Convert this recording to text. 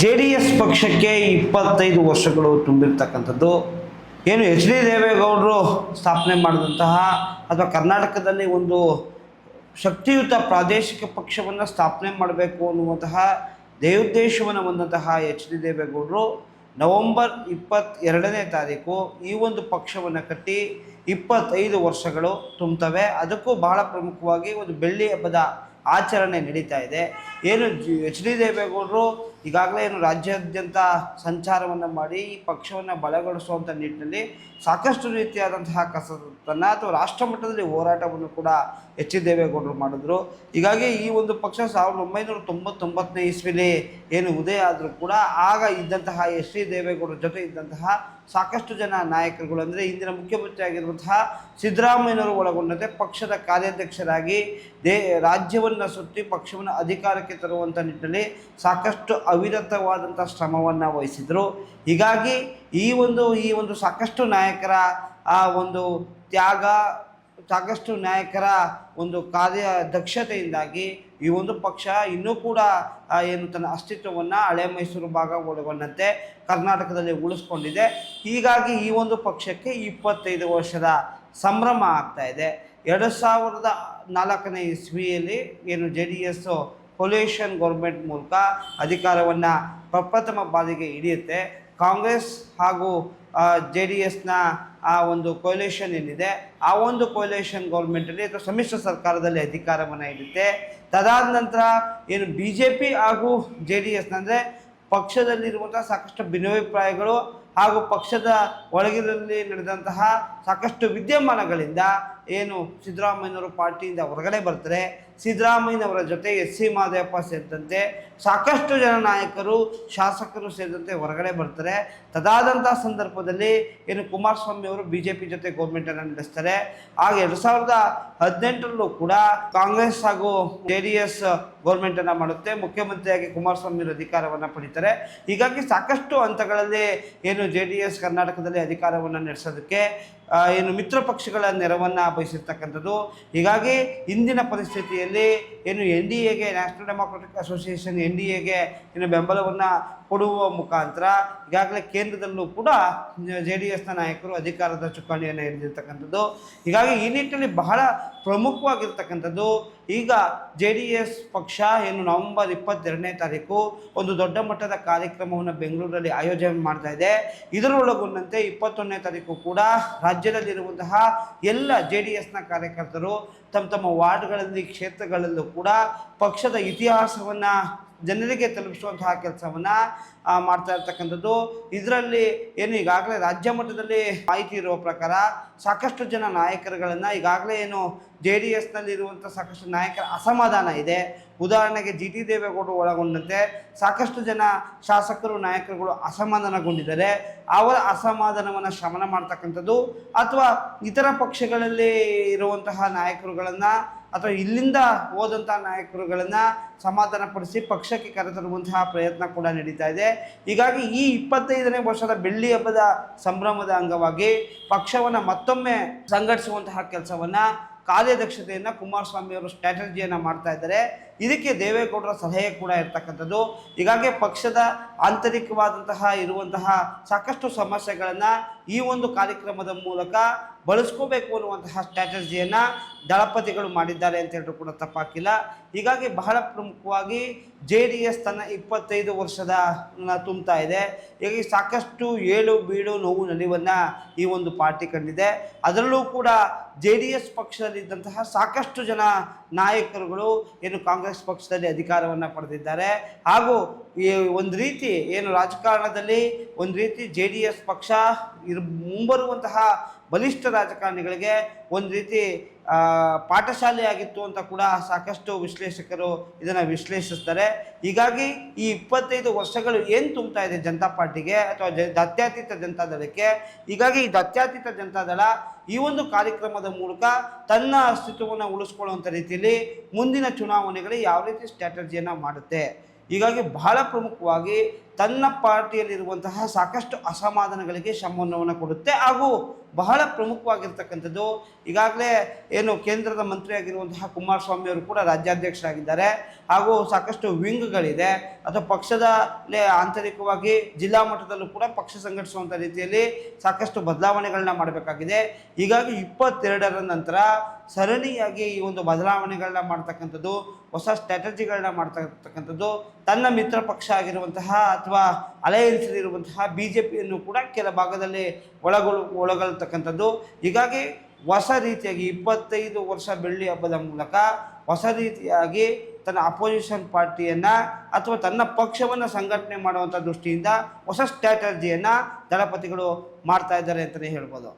J D S ಪಕ್ಷಕ್ಕೆ ಇಪ್ಪತ್ತೈದು ವರ್ಷಗಳು ತುಂಬಿರ್ತಕ್ಕಂಥದ್ದು. ಏನು ಎಚ್ ಡಿ ದೇವೇಗೌಡರು ಸ್ಥಾಪನೆ ಮಾಡಿದಂತಹ ಅಥವಾ ಕರ್ನಾಟಕದಲ್ಲಿ ಒಂದು ಶಕ್ತಿಯುತ ಪ್ರಾದೇಶಿಕ ಪಕ್ಷವನ್ನು ಸ್ಥಾಪನೆ ಮಾಡಬೇಕು ಅನ್ನುವಂತಹ ದೇವೋದ್ದೇಶವನ್ನು ಹೊಂದಂತಹ ಎಚ್ ಡಿ ದೇವೇಗೌಡರು ನವೆಂಬರ್ ಇಪ್ಪತ್ತೆರಡನೇ ತಾರೀಕು ಈ ಒಂದು ಪಕ್ಷವನ್ನು ಕಟ್ಟಿ ಇಪ್ಪತ್ತೈದು ವರ್ಷಗಳು ತುಂಬುತ್ತವೆ ಅದಕ್ಕೂ ಬಹಳ ಪ್ರಮುಖವಾಗಿ ಒಂದು ಬೆಳ್ಳಿ ಹಬ್ಬದ ಆಚರಣೆ ನಡೀತಾ ಇದೆ. ಏನು ಎಚ್ ಡಿ ದೇವೇಗೌಡರು ಈಗಾಗಲೇ ಏನು ರಾಜ್ಯಾದ್ಯಂತ ಸಂಚಾರವನ್ನು ಮಾಡಿ ಈ ಪಕ್ಷವನ್ನು ಬಲಗೊಳಿಸುವಂಥ ನಿಟ್ಟಿನಲ್ಲಿ ಸಾಕಷ್ಟು ರೀತಿಯಾದಂತಹ ಕಸರತ್ತನ್ನು ಅಥವಾ ರಾಷ್ಟ್ರ ಮಟ್ಟದಲ್ಲಿ ಹೋರಾಟವನ್ನು ಕೂಡ ಎಚ್ ಡಿ ದೇವೇಗೌಡರು ಮಾಡಿದ್ರು. ಹೀಗಾಗಿ ಈ ಒಂದು ಪಕ್ಷ ಸಾವಿರದ ಒಂಬೈನೂರ ತೊಂಬತ್ತೊಂಬತ್ತನೇ ಇಸ್ವಿಲಿ ಏನು ಉದಯ ಆದರೂ ಕೂಡ ಆಗ ಇದ್ದಂತಹ ಎಸ್ ಡಿ ದೇವೇಗೌಡರ ಜೊತೆ ಇದ್ದಂತಹ ಸಾಕಷ್ಟು ಜನ ನಾಯಕರುಗಳು ಅಂದರೆ ಇಂದಿನ ಮುಖ್ಯಮಂತ್ರಿಯಾಗಿರುವಂತಹ ಸಿದ್ದರಾಮಯ್ಯನವರು ಒಳಗೊಂಡಂತೆ ಪಕ್ಷದ ಕಾರ್ಯಾಧ್ಯಕ್ಷರಾಗಿ ದೇ ರಾಜ್ಯವನ್ನು ಸುತ್ತಿ ಪಕ್ಷವನ್ನು ಅಧಿಕಾರಕ್ಕೆ ತರುವಂಥ ನಿಟ್ಟಿನಲ್ಲಿ ಸಾಕಷ್ಟು ಅವಿರತವಾದಂಥ ಶ್ರಮವನ್ನು ವಹಿಸಿದರು. ಹೀಗಾಗಿ ಈ ಒಂದು ಈ ಒಂದು ಸಾಕಷ್ಟು ನಾಯಕರ ಆ ಒಂದು ತ್ಯಾಗ, ಸಾಕಷ್ಟು ನಾಯಕರ ಒಂದು ಕಾರ್ಯ ದಕ್ಷತೆಯಿಂದಾಗಿ ಈ ಒಂದು ಪಕ್ಷ ಇನ್ನೂ ಕೂಡ ಏನು ತನ್ನ ಅಸ್ತಿತ್ವವನ್ನು ಹಳೆ ಮೈಸೂರು ಭಾಗ ಒಳಗೊಂಡಂತೆ ಕರ್ನಾಟಕದಲ್ಲಿ ಉಳಿಸ್ಕೊಂಡಿದೆ. ಹೀಗಾಗಿ ಈ ಒಂದು ಪಕ್ಷಕ್ಕೆ ಇಪ್ಪತ್ತೈದು ವರ್ಷದ ಸಂಭ್ರಮ ಆಗ್ತಾ ಇದೆ. ಎರಡು ಸಾವಿರದ ನಾಲ್ಕನೇ ಇಸ್ವಿಯಲ್ಲಿ ಏನು J D S coalition government ಮೂಲಕ ಅಧಿಕಾರವನ್ನು ಪ್ರಪ್ರಥಮ ಬಾರಿಗೆ ಹಿಡಿಯುತ್ತೆ. ಕಾಂಗ್ರೆಸ್ ಹಾಗೂ ಜೆ ಡಿ ಎಸ್ನ, ಆ, ಒಂದು ಕೊಯಲೇಷನ್ ಏನಿದೆ, ಆ ಒಂದು ಕೊಯಲೇಷನ್ ಗೌರ್ಮೆಂಟಲ್ಲಿ ಅಥವಾ ಸಮ್ಮಿಶ್ರ ಸರ್ಕಾರದಲ್ಲಿ ಅಧಿಕಾರವನ್ನು ಹಿಡಿಯುತ್ತೆ. ತದಾದ ನಂತರ ಏನು ಬಿ ಜೆ ಪಿ ಹಾಗೂ ಜೆ ಡಿ ಎಸ್ ಅಂದರೆ ಪಕ್ಷದಲ್ಲಿರುವಂಥ ಸಾಕಷ್ಟು ಭಿನ್ನಾಭಿಪ್ರಾಯಗಳು ಹಾಗೂ ಪಕ್ಷದ ಒಳಗಿನಲ್ಲಿ ನಡೆದಂತಹ ಸಾಕಷ್ಟು ವಿದ್ಯಮಾನಗಳಿಂದ ಏನು ಸಿದ್ದರಾಮಯ್ಯನವರು ಪಾರ್ಟಿಯಿಂದ ಹೊರಗಡೆ ಬರ್ತಾರೆ. ಸಿದ್ದರಾಮಯ್ಯನವರ ಜೊತೆ ಎಸ್ ಸಿ ಮಾದೇವಪ್ಪ ಸೇರಿದಂತೆ ಸಾಕಷ್ಟು ಜನ ನಾಯಕರು, ಶಾಸಕರು ಸೇರಿದಂತೆ ಹೊರಗಡೆ ಬರ್ತಾರೆ. ತದಾದಂಥ ಸಂದರ್ಭದಲ್ಲಿ ಏನು ಕುಮಾರಸ್ವಾಮಿ ಅವರು ಬಿ ಜೆ ಪಿ ಜೊತೆ ಗೌರ್ಮೆಂಟನ್ನು ನಡೆಸ್ತಾರೆ. ಆಗ ಎರಡು ಸಾವಿರದ ಹದಿನೆಂಟರಲ್ಲೂ ಕೂಡ ಕಾಂಗ್ರೆಸ್ ಹಾಗೂ ಜೆ ಡಿ ಎಸ್ ಗೌರ್ಮೆಂಟನ್ನು ಮಾಡುತ್ತೆ. ಮುಖ್ಯಮಂತ್ರಿಯಾಗಿ ಕುಮಾರಸ್ವಾಮಿ ಅವರು ಅಧಿಕಾರವನ್ನು ಪಡಿತಾರೆ. ಹೀಗಾಗಿ ಸಾಕಷ್ಟು ಹಂತಗಳಲ್ಲಿ ಏನು ಜೆ ಡಿ ಎಸ್ ಕರ್ನಾಟಕದಲ್ಲಿ ಅಧಿಕಾರವನ್ನು ನಡೆಸೋದಕ್ಕೆ ಏನು ಮಿತ್ರ ಪಕ್ಷಗಳ ನೆರವನ್ನು ಬಯಸಿರ್ತಕ್ಕಂಥದ್ದು. ಹೀಗಾಗಿ ಇಂದಿನ ಪರಿಸ್ಥಿತಿಯಲ್ಲಿ ಏನು ಎನ್ ಡಿ ಎಗೆ national democratic association N D ಎಗೆ ಏನು ಬೆಂಬಲವನ್ನು ಕೊಡುವ ಮುಖಾಂತರ ಈಗಾಗಲೇ ಕೇಂದ್ರದಲ್ಲೂ ಕೂಡ ಜೆ ಡಿ ಎಸ್ನ ನಾಯಕರು ಅಧಿಕಾರದ ಚುಕ್ಕಾಣಿಯನ್ನು ಹಿಡಿದಿರ್ತಕ್ಕಂಥದ್ದು. ಹೀಗಾಗಿ ಈ ನಿಟ್ಟಿನಲ್ಲಿ ಬಹಳ ಪ್ರಮುಖವಾಗಿರ್ತಕ್ಕಂಥದ್ದು. ಈಗ ಜೆ ಡಿ ಎಸ್ ಪಕ್ಷ ಏನು ನವೆಂಬರ್ ಇಪ್ಪತ್ತೆರಡನೇ ತಾರೀಕು ಒಂದು ದೊಡ್ಡ ಮಟ್ಟದ ಕಾರ್ಯಕ್ರಮವನ್ನು ಬೆಂಗಳೂರಲ್ಲಿ ಆಯೋಜನೆ ಮಾಡ್ತಾ ಇದೆ. ಇದರೊಳಗೊಂಡಂತೆ ಇಪ್ಪತ್ತೊಂದನೇ ತಾರೀಕು ಕೂಡ ರಾಜ್ಯದಲ್ಲಿರುವಂತಹ ಎಲ್ಲ ಜೆ ಡಿ ಎಸ್ನ ಕಾರ್ಯಕರ್ತರು ತಮ್ಮ ತಮ್ಮ ವಾರ್ಡ್ಗಳಲ್ಲಿ, ಕ್ಷೇತ್ರಗಳಲ್ಲೂ ಕೂಡ ಪಕ್ಷದ ಇತಿಹಾಸವನ್ನು ಜನರಿಗೆ ತಲುಪಿಸುವಂತಹ ಕೆಲಸವನ್ನು ಮಾಡ್ತಾ ಇರ್ತಕ್ಕಂಥದ್ದು. ಇದರಲ್ಲಿ ಏನು ಈಗಾಗಲೇ ರಾಜ್ಯ ಮಟ್ಟದಲ್ಲಿ ಮಾಹಿತಿ ಇರುವ ಪ್ರಕಾರ ಸಾಕಷ್ಟು ಜನ ನಾಯಕರುಗಳನ್ನು ಈಗಾಗಲೇ ಏನು ಜೆ ಡಿ ಎಸ್ನಲ್ಲಿ ಇರುವಂಥ ಸಾಕಷ್ಟು ನಾಯಕರ ಅಸಮಾಧಾನ ಇದೆ. ಉದಾಹರಣೆಗೆ ಜಿ ಟಿ ದೇವೇಗೌಡರು ಒಳಗೊಂಡಂತೆ ಸಾಕಷ್ಟು ಜನ ಶಾಸಕರು, ನಾಯಕರುಗಳು ಅಸಮಾಧಾನಗೊಂಡಿದ್ದಾರೆ. ಅವರ ಅಸಮಾಧಾನವನ್ನು ಶಮನ ಮಾಡ್ತಕ್ಕಂಥದ್ದು ಅಥವಾ ಇತರ ಪಕ್ಷಗಳಲ್ಲಿ ಇರುವಂತಹ ನಾಯಕರುಗಳನ್ನು ಅಥವಾ ಇಲ್ಲಿಂದ ಹೋದಂಥ ನಾಯಕರುಗಳನ್ನು ಸಮಾಧಾನಪಡಿಸಿ ಪಕ್ಷಕ್ಕೆ ಕರೆತರುವಂತಹ ಪ್ರಯತ್ನ ಕೂಡ ನಡೀತಾ ಇದೆ. ಹೀಗಾಗಿ ಈ ಇಪ್ಪತ್ತೈದನೇ ವರ್ಷದ ಬೆಳ್ಳಿ ಹಬ್ಬದ ಸಂಭ್ರಮದ ಅಂಗವಾಗಿ ಪಕ್ಷವನ್ನು ಮತ್ತೊಮ್ಮೆ ಸಂಘಟಿಸುವಂತಹ ಕೆಲಸವನ್ನು ಕಾರ್ಯದಕ್ಷತೆಯನ್ನು ಕುಮಾರಸ್ವಾಮಿಯವರು ಸ್ಟ್ರಾಟಜಿಯನ್ನು ಮಾಡ್ತಾ ಇದ್ದಾರೆ. ಇದಕ್ಕೆ ದೇವೇಗೌಡರ ಸಲಹೆ ಕೂಡ ಇರ್ತಕ್ಕಂಥದ್ದು. ಹೀಗಾಗಿ ಪಕ್ಷದ ಆಂತರಿಕವಾದಂತಹ ಇರುವಂತಹ ಸಾಕಷ್ಟು ಸಮಸ್ಯೆಗಳನ್ನು ಈ ಒಂದು ಕಾರ್ಯಕ್ರಮದ ಮೂಲಕ ಬಳಸ್ಕೋಬೇಕು ಅನ್ನುವಂತಹ ಸ್ಟ್ರಾಟಜಿಯನ್ನು ದಳಪತಿಗಳು ಮಾಡಿದ್ದಾರೆ ಅಂತ ಹೇಳಿದ್ರು ಕೂಡ ತಪ್ಪಾಕಿಲ್ಲ. ಹೀಗಾಗಿ ಬಹಳ ಪ್ರಮುಖವಾಗಿ ಜೆ ಡಿ ಎಸ್ ತನ್ನ ಇಪ್ಪತ್ತೈದು ವರ್ಷದ ತುಂಬ್ತಾ ಇದೆ. ಹೀಗಾಗಿ ಸಾಕಷ್ಟು ಏಳು ಬೀಳು ನೋವು ನಲಿವನ್ನು ಈ ಒಂದು ಪಾರ್ಟಿ ಕಂಡಿದೆ. ಅದರಲ್ಲೂ ಕೂಡ ಜೆ ಡಿ ಎಸ್ ಪಕ್ಷದಲ್ಲಿದ್ದಂತಹ ಸಾಕಷ್ಟು ಜನ ನಾಯಕರುಗಳು, ಏನು ಕಾಂಗ್ರೆಸ್ ಪಕ್ಷದಲ್ಲಿ ಅಧಿಕಾರವನ್ನು ಪಡೆದಿದ್ದಾರೆ. ಹಾಗೂ ಒಂದು ರೀತಿ ಏನು ರಾಜಕಾರಣದಲ್ಲಿ ಒಂದು ರೀತಿ ಜೆ ಡಿ ಎಸ್ ಪಕ್ಷ ಇರ್ ಮುಂಬರುವಂತಹ ಬಲಿಷ್ಠ ರಾಜಕಾರಣಿಗಳಿಗೆ ಒಂದು ರೀತಿ ಪಾಠಶಾಲೆಯಾಗಿತ್ತು ಅಂತ ಕೂಡ ಸಾಕಷ್ಟು ವಿಶ್ಲೇಷಕರು ಇದನ್ನು ವಿಶ್ಲೇಷಿಸ್ತಾರೆ. ಹೀಗಾಗಿ ಈ ಇಪ್ಪತ್ತೈದು ವರ್ಷಗಳು ಏನು ತುಂಬ್ತಾ ಇದೆ ಜನತಾ ಪಾರ್ಟಿಗೆ ಅಥವಾ ಜ ಜನತಾ ಜನತಾದಳಕ್ಕೆ ಹೀಗಾಗಿ ಈ ಜಾತ್ಯತೀತ ಜನತಾದಳ ಈ ಒಂದು ಕಾರ್ಯಕ್ರಮದ ಮೂಲಕ ತನ್ನ ಅಸ್ತಿತ್ವವನ್ನು ಉಳಿಸ್ಕೊಳ್ಳುವಂಥ ರೀತಿಯಲ್ಲಿ ಮುಂದಿನ ಚುನಾವಣೆಗಳಿಗೆ ಯಾವ ರೀತಿ ಸ್ಟ್ರಾಟಜಿಯನ್ನು ಮಾಡುತ್ತೆ? ಹೀಗಾಗಿ ಬಹಳ ಪ್ರಮುಖವಾಗಿ ತನ್ನ ಪಾರ್ಟಿಯಲ್ಲಿರುವಂತಹ ಸಾಕಷ್ಟು ಅಸಮಾಧಾನಗಳಿಗೆ ಸಂಬಂಧವನ್ನು ಕೊಡುತ್ತೆ ಹಾಗೂ ಬಹಳ ಪ್ರಮುಖವಾಗಿರ್ತಕ್ಕಂಥದ್ದು. ಈಗಾಗಲೇ ಏನು ಕೇಂದ್ರದ ಮಂತ್ರಿಯಾಗಿರುವಂತಹ ಕುಮಾರಸ್ವಾಮಿ ಅವರು ಕೂಡ ರಾಜ್ಯಾಧ್ಯಕ್ಷರಾಗಿದ್ದಾರೆ. ಹಾಗೂ ಸಾಕಷ್ಟು ವಿಂಗ್ಗಳಿದೆ. ಅಥವಾ ಪಕ್ಷದಲ್ಲೇ ಆಂತರಿಕವಾಗಿ ಜಿಲ್ಲಾ ಮಟ್ಟದಲ್ಲೂ ಕೂಡ ಪಕ್ಷ ಸಂಘಟಿಸುವಂಥ ರೀತಿಯಲ್ಲಿ ಸಾಕಷ್ಟು ಬದಲಾವಣೆಗಳನ್ನ ಮಾಡಬೇಕಾಗಿದೆ. ಹೀಗಾಗಿ ಇಪ್ಪತ್ತೆರಡರ ನಂತರ ಸರಣಿಯಾಗಿ ಈ ಒಂದು ಬದಲಾವಣೆಗಳನ್ನ ಮಾಡ್ತಕ್ಕಂಥದ್ದು, ಹೊಸ ಸ್ಟ್ರಾಟಜಿಗಳನ್ನ ಮಾಡ್ತಕ್ಕಂಥದ್ದು, ತನ್ನ ಮಿತ್ರ ಪಕ್ಷ ಆಗಿರುವಂತಹ ಅಥವಾ ಅಲೆಯಲ್ಲಿರುವಂತಹ ಬಿ ಜೆ ಪಿಯನ್ನು ಕೂಡ ಕೆಲ ಭಾಗದಲ್ಲಿ ಒಳಗೊಳ, ಒಳಗೊಳ್ತಕ್ಕಂಥದ್ದು. ಹೀಗಾಗಿ ಹೊಸ ರೀತಿಯಾಗಿ ಇಪ್ಪತ್ತೈದು ವರ್ಷ ಬೆಳ್ಳಿ ಹಬ್ಬದ ಮೂಲಕ ಹೊಸ ರೀತಿಯಾಗಿ ತನ್ನ ಅಪೋಸಿಷನ್ ಪಾರ್ಟಿಯನ್ನು ಅಥವಾ ತನ್ನ ಪಕ್ಷವನ್ನು ಸಂಘಟನೆ ಮಾಡುವಂಥ ದೃಷ್ಟಿಯಿಂದ ಹೊಸ ಸ್ಟ್ರಾಟಜಿಯನ್ನು ದಳಪತಿಗಳು ಮಾಡ್ತಾ ಇದ್ದಾರೆ ಅಂತಲೇ ಹೇಳ್ಬೋದು.